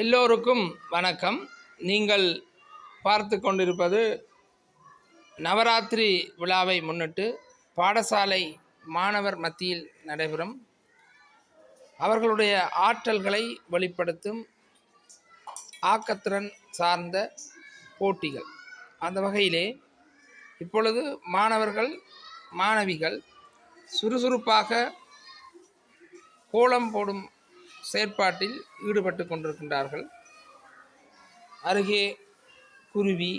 எல்லோருக்கும் வணக்கம். நீங்கள் பார்த்து கொண்டிருப்பது நவராத்திரி விழாவை முன்னிட்டு பாடசாலை மாணவர் மத்தியில் நடைபெறும். அவர்களுடைய ஆற்றல்களை வெளிப்படுத்தும் ஆக்கத்திறன் சார்ந்த போட்டிகள். அந்த வகையிலே இப்பொழுது மாணவர்கள் மாணவிகள் சுறுசுறுப்பாக கோலம் போடும் செயற்பாட்டில் ஈடுபட்டு கொண்டிருக்கின்றார்கள். அருகே குருவி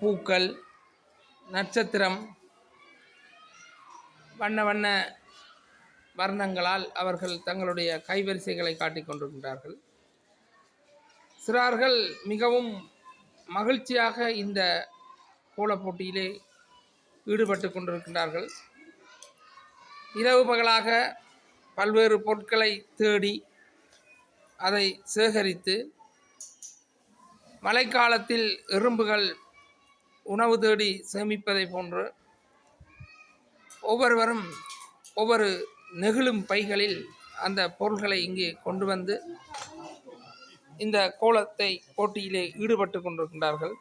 பூக்கள் நட்சத்திரம் வண்ண வண்ண வர்ணங்களால் அவர்கள் தங்களுடைய கைவரிசைகளை காட்டிக் கொண்டிருக்கின்றார்கள். சிறார்கள் மிகவும் மகிழ்ச்சியாக இந்த கோலப் போட்டியிலே ஈடுபட்டு கொண்டிருக்கின்றார்கள். இரவு பகலாக பல்வேறு பொருட்களை தேடி அதை சேகரித்து மழைக்காலத்தில் எறும்புகள் உணவு தேடி சேமிப்பதை போன்று ஒவ்வொருவரும் ஒவ்வொரு நெகிழும் பைகளில் அந்த பொருள்களை இங்கே கொண்டு வந்து இந்த கோலத்தை போட்டியிலே ஈடுபட்டு கொண்டிருக்கின்றார்கள்.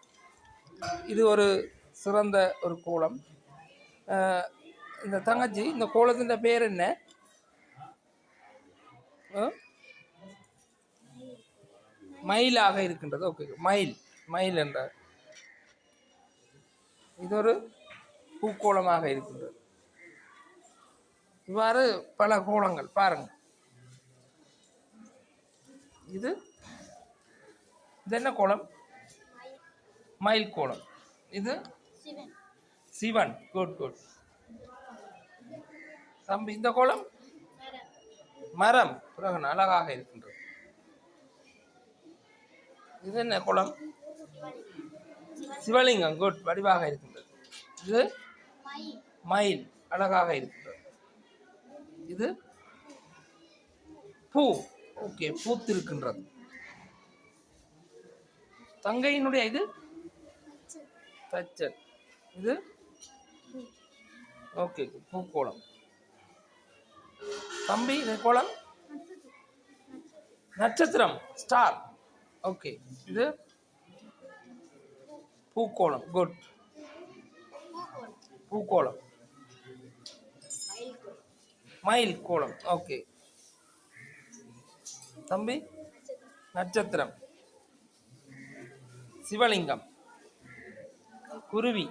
இது ஒரு சிறந்த ஒரு கோலம். இந்த தங்கச்சி இந்த கோலத்தின் பேர் என்ன? மயிலாக இருக்கின்றது. ஓகே மயில். மயில் என்றார். இது ஒரு பூக்கோளமாக இருக்கின்றது. இவ்வாறு பல கோலங்கள் பாருங்க. இது இது என்ன கோலம் மயில் கோலம் இது சிவன். குட் குட் தம்பி இந்த கோலம் மரம் பிறகு அழகாக இருக்கின்றது. இது என்ன குளம்? சிவலிங்கம் குட் வடிவாக இருக்கின்றது. இது மயில் அழகாக இருக்கின்றது. இது பூ. ஓகே பூத்திருக்கின்றது. தங்கையினுடைய இது தச்சர் இது? ஓகே பூக்கோளம். தம்பி இது கோலம் நட்சத்திரம் ஸ்டார் ஓகே இது பூக்கோளம். குட் பூக்கோளம். மயில் கோலம் ஓகே தம்பி நட்சத்திரம். சிவலிங்கம். குருவி.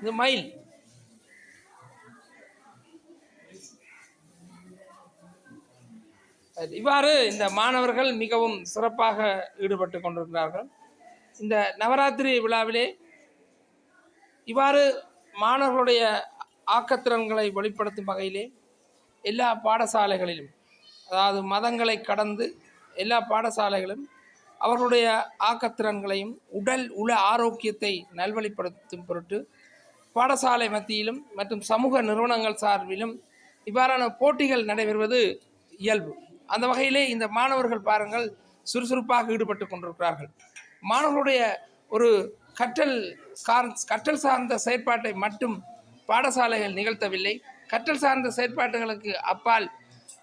இது மயில். இவ்வாறு இந்த மாணவர்கள் மிகவும் சிறப்பாக ஈடுபட்டு கொண்டிருக்கிறார்கள். இந்த நவராத்திரி விழாவிலே இவ்வாறு மாணவர்களுடைய ஆக்கத்திறன்களை வெளிப்படுத்தும் வகையிலே எல்லா பாடசாலைகளிலும் அதாவது மதங்களை கடந்து எல்லா பாடசாலைகளும் அவர்களுடைய ஆக்கத்திறன்களையும் உடல் உள ஆரோக்கியத்தை நல்வழிப்படுத்தும் பொருட்டு பாடசாலை மத்தியிலும் மற்றும் சமூக நிறுவனங்கள் சார்பிலும் இவ்வாறான போட்டிகள் நடைபெறுவது இயல்பு. அந்த வகையிலே இந்த மாணவர்கள் பாருங்கள் சுறுசுறுப்பாக ஈடுபட்டு கொண்டிருக்கிறார்கள். மாணவர்களுடைய ஒரு கற்றல் சார் கற்றல் சார்ந்த செயற்பாட்டை மட்டும் பாடசாலைகள் நிகழ்த்தவில்லை. கற்றல் சார்ந்த செயற்பாடுகளுக்கு அப்பால்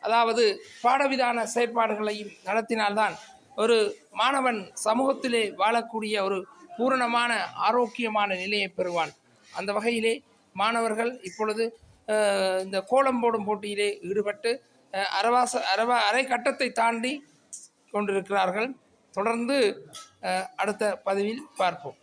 அதாவது பாடவிதான செயற்பாடுகளையும் நடத்தினால்தான் ஒரு மாணவன் சமூகத்திலே வாழக்கூடிய ஒரு பூரணமான ஆரோக்கியமான நிலையை பெறுவான். அந்த வகையிலே மாணவர்கள் இப்பொழுது இந்த கோலம் போடும் போட்டியிலே ஈடுபட்டு அரவாச அரவா அரை கட்டத்தை தாண்டி கொண்டிருக்கிறார்கள். தொடர்ந்து அடுத்த பதிவில் பார்ப்போம்.